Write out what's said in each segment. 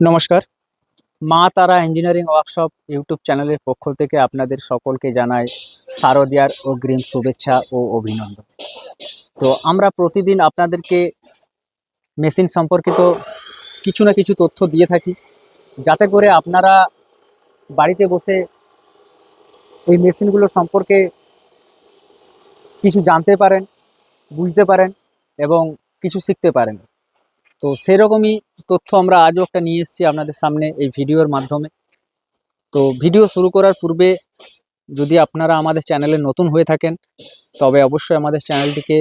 নমস্কার। মা তারা ইঞ্জিনিয়ারিং ওয়ার্কশপ ইউটিউব চ্যানেলের পক্ষ থেকে আপনাদের সকলকে জানাই শারদিয়ার অগ্রিম শুভেচ্ছা ও অভিনন্দন। তো আমরা প্রতিদিন আপনাদেরকে মেশিন সম্পর্কিত কিছু না কিছু তথ্য দিয়ে থাকি, যাতে করে আপনারা বাড়িতে বসে এই মেশিনগুলো সম্পর্কে কিছু জানতে পারেন, বুঝতে পারেন এবং কিছু শিখতে পারেন। তো সেরকমই তথ্য আমরা আজও একটা নিয়ে এসেছি আপনাদের সামনে এই ভিডিওর মাধ্যমে। তো ভিডিও শুরু করার পূর্বে যদি আপনারা আমাদের চ্যানেলে নতুন হয়ে থাকেন, তবে অবশ্যই আমাদের চ্যানেলটিকে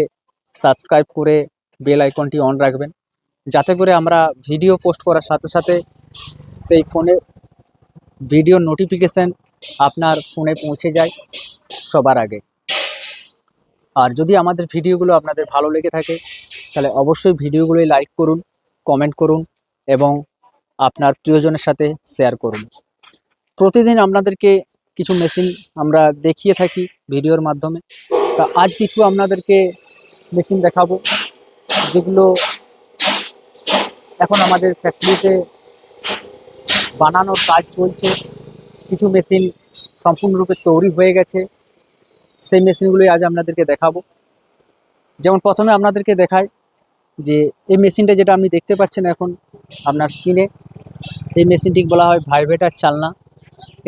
সাবস্ক্রাইব করে বেল আইকনটি অন রাখবেন। যাতে করে আমরা ভিডিও পোস্ট করার সাথে সাথে সেই ফোনে ভিডিও নোটিফিকেশান আপনার ফোনে পৌঁছে যায় সবার আগে। আর যদি আমাদের ভিডিওগুলো আপনাদের ভালো লেগে থাকে তাহলে অবশ্যই ভিডিওগুলোই লাইক করুন কমেন্ট করুন এবং আপনার প্রিয়জনের সাথে শেয়ার করুন। প্রতিদিন আপনাদেরকে কিছু মেশিন আমরা দেখিয়ে থাকি ভিডিওর মাধ্যমে। তা আজ কিছু আপনাদেরকে মেশিন দেখাবো, যেগুলো এখন আমাদের ফ্যাক্টরিতে বানানোর কাজ চলছে। কিছু মেশিন সম্পূর্ণরূপে তৈরি হয়ে গেছে। সেই মেশিনগুলোই আজ আপনাদেরকে দেখাবো। যেমন প্রথমে আপনাদেরকে দেখাই যে এই মেশিনটা যেটা আপনি দেখতে পাচ্ছেন এখন আপনার স্ক্রিনে এই মেশিনটি বলা হয় ভাইব্রেটার চালনা।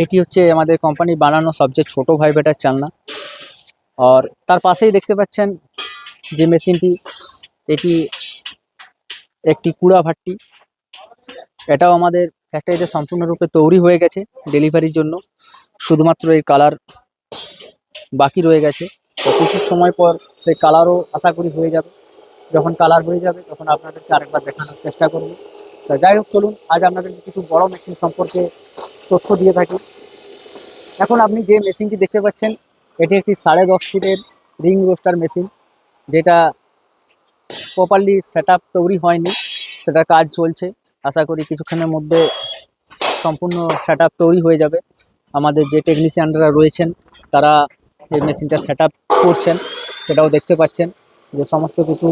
এটি হচ্ছে আমাদের কোম্পানি বানানো সবচেয়ে ছোট ভাইব্রেটার চালনা। আর তার পাশেই দেখতে পাচ্ছেন যে মেশিনটি, এটি একটি কুড়া ভাট্টি। এটাও আমাদের ফ্যাক্টরিতে সম্পূর্ণরূপে তৈরি হয়ে গেছে ডেলিভারির জন্য। শুধুমাত্র এই কালার বাকি রয়ে গেছে। তো কিছু সময় পর সেই কালারও আশা করি হয়ে যাবে। যখন কালার হয়ে যাবে, তখন আপনাদেরকে আরেকবার দেখানোর চেষ্টা করব। তা যাই হোক, চলুন, আজ আপনাদেরকে কিছু বড় মেশিন সম্পর্কে তথ্য দিয়ে থাকি। এখন আপনি যে মেশিনটি দেখতে পাচ্ছেন, এটি একটি সাড়ে দশ ফিটের রিং রোস্টার মেশিন যেটা প্রপারলি সেট আপ তৈরি হয়নি। সেটার কাজ চলছে। আশা করি কিছুক্ষণের মধ্যে সম্পূর্ণ সেট আপ তৈরি হয়ে যাবে। আমাদের যে টেকনিশিয়ানরা রয়েছেন, তারা এই মেশিনটা সেট আপ করছেন, সেটাও দেখতে পাচ্ছেন। যে সমস্ত কিছু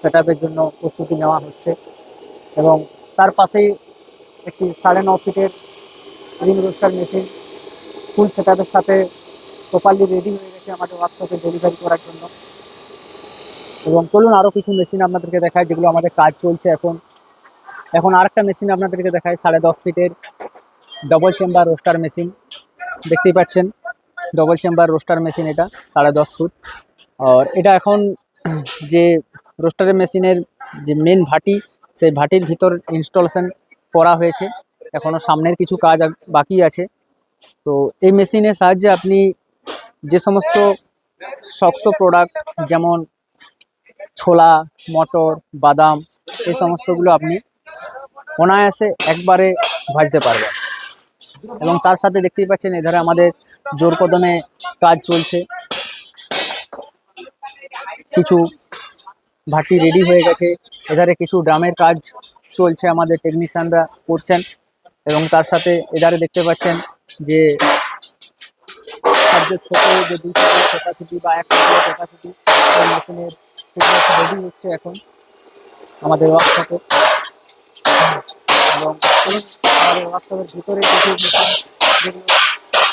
সেট জন্য প্রস্তুতি নেওয়া হচ্ছে এবং তার পাশেই একটি সাড়ে ন ফিটের ring roaster machine full set সাথে প্রপারলি রেডি হয়ে গেছে আমাদের ওয়ার্কশপে ডেলিভারি করার জন্য। এবং চলুন আরও কিছু মেশিন আপনাদেরকে দেখায় যেগুলো আমাদের কাজ চলছে এখন। এখন আরেকটা মেশিন আপনাদেরকে দেখায় সাড়ে দশ ফিটের ডবল চেম্বার রোস্টার মেশিন দেখতেই পাচ্ছেন ডবল চেম্বার রোস্টার মেশিন এটা, সাড়ে দশ ফুট। আর এটা এখন যে রোস্টারের মেশিনের যে মেন ভাটি, সেই ভাটির ভিতর ইনস্টলেশন করা হয়েছে। এখনও সামনের কিছু কাজ বাকি আছে। তো এই মেশিনের সাহায্যে আপনি যে সমস্ত শক্ত প্রোডাক্ট যেমন ছোলা, মটর, বাদাম, এই সমস্তগুলো আপনি অনায়াসে একবারে ভাজতে পারবেন। এবং তার সাথে দেখতেই পাচ্ছেন এ এধারে আমাদের জোর কদমে কাজ চলছে। কিছু ভাটি রেডি হয়ে গেছে। এধারে কিছু ড্রামের কাজ চলছে আমাদের টেকনিশিয়ানরা করছেন এবং তার সাথে এধারে দেখতে পাচ্ছেন যে ছোট বা রেডি হচ্ছে এখন আমাদের এবং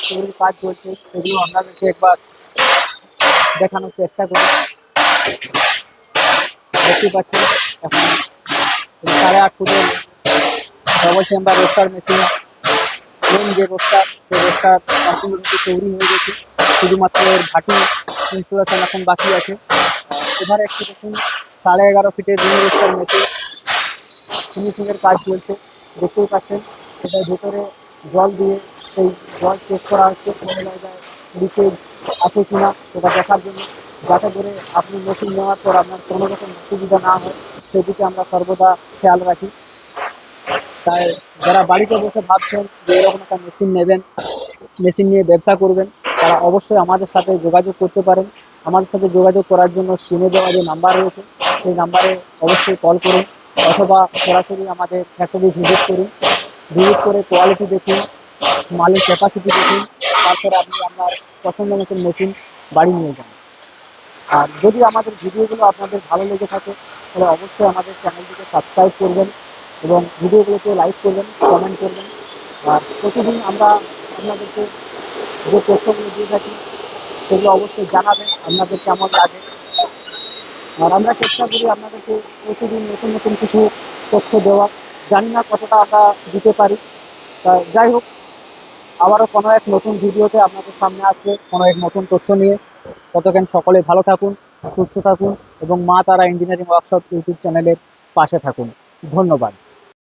কিছু কাজ একবার দেখানোর চেষ্টা করি। দেখতে পাচ্ছেন, এখন সাড়ে আট ফুটের double chamber roaster machine main যে রোস্টার সেই রোস্টার সম্পূর্ণরূপে তৈরি হয়ে গেছে। শুধুমাত্র এর ভাটি ইনস্টলেশন এখন বাকি আছে। এবারে একটু দেখুন, সাড়ে এগারো ফিটের রিং রোস্টার মেশিন ফিনিশিংয়ের কাজ চলছে। দেখতেই পাচ্ছেন, এটার ভেতরে জল দিয়ে সেই জল চেক করা হচ্ছে জায়গায় লিকেজ আছে কিনা, সেটা দেখার জন্য। যাতে করে আপনি মেশিন নেওয়ার পর আপনার কোনো রকম অসুবিধা না হয়, সেদিকে আমরা সর্বদা খেয়াল রাখি। তাই যারা বাড়িতে বসে ভাবছেন যে এরকম একটা মেশিন নেবেন, মেশিন নিয়ে ব্যবসা করবেন, তারা অবশ্যই আমাদের সাথে যোগাযোগ করতে পারেন। আমাদের সাথে যোগাযোগ করার জন্য স্ক্রিনে দেওয়া যে নাম্বার রয়েছে, সেই নাম্বারে অবশ্যই কল করুন অথবা সরাসরি আমাদের ফ্যাক্টরি ভিজিট করুন। ভিজিট করে কোয়ালিটি দেখুন, মালের ক্যাপাসিটি দেখুন, তারপরে আপনি আপনার পছন্দ মতন মেশিন বাড়ি নিয়ে যান। আর যদি আমাদের ভিডিওগুলো আপনাদের ভালো লেগে থাকে, তাহলে অবশ্যই আমাদের চ্যানেলটিকে সাবস্ক্রাইব করবেন এবং ভিডিওগুলোকে লাইক করবেন কমেন্ট করবেন। আর প্রতিদিন আমরা আপনাদেরকে যে তথ্যগুলো দিয়ে থাকি, সেগুলো অবশ্যই জানাবেন, আপনাদের কেমন লাগে। আর আমরা চেষ্টা করি আপনাদেরকে প্রতিদিন নতুন নতুন কিছু তথ্য দেওয়া জানি না কতটা আমরা দিতে পারি। তা যাই হোক, আবারও কোনো এক নতুন ভিডিওতে আপনাদের সামনে আছে কোনো এক নতুন তথ্য নিয়ে। ততক্ষণ সকলে ভালো থাকুন, সুস্থ থাকুন এবং মা তারা ইঞ্জিনিয়ারিং ওয়ার্কশপ ইউটিউব চ্যানেলের পাশে থাকুন। ধন্যবাদ।